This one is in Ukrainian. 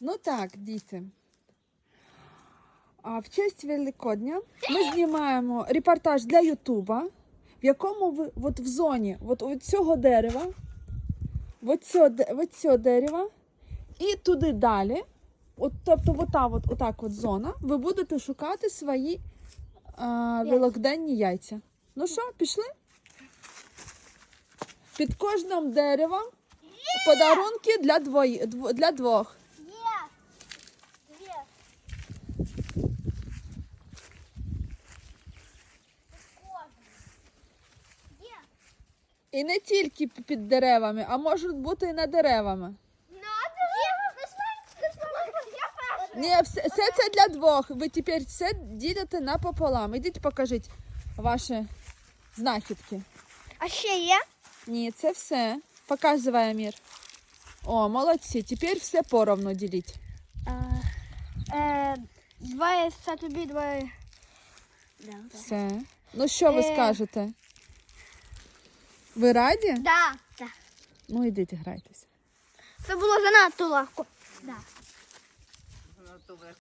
Ну так, діти. А в честь Великодня ми знімаємо репортаж для Ютуба, в якому ви от в зоні от, от цього дерева, от цього, от цього дерева, і туди далі. От, тобто, от та, от, отак от зона, ви будете шукати свої а, великоденні яйця. Ну що, пішли? Під кожним деревом подарунки для, двої, для двох. Є. Дві. Є. І не тільки під деревами, а можуть бути і над деревами. Я перша. Ні, все, все це для двох. Ви тепер все ділите напополам. Ідіть покажіть ваші знахідки. А ще є? Ні, це все. Показує Амір. О, молодці. Тепер все поровну діліть. Е, два це тобі, два. Все. Ну що ви Е. скажете? Ви раді? Да. Да. Ну йдіть, грайтеся. Це було занадто легко. Да. Занадто легко.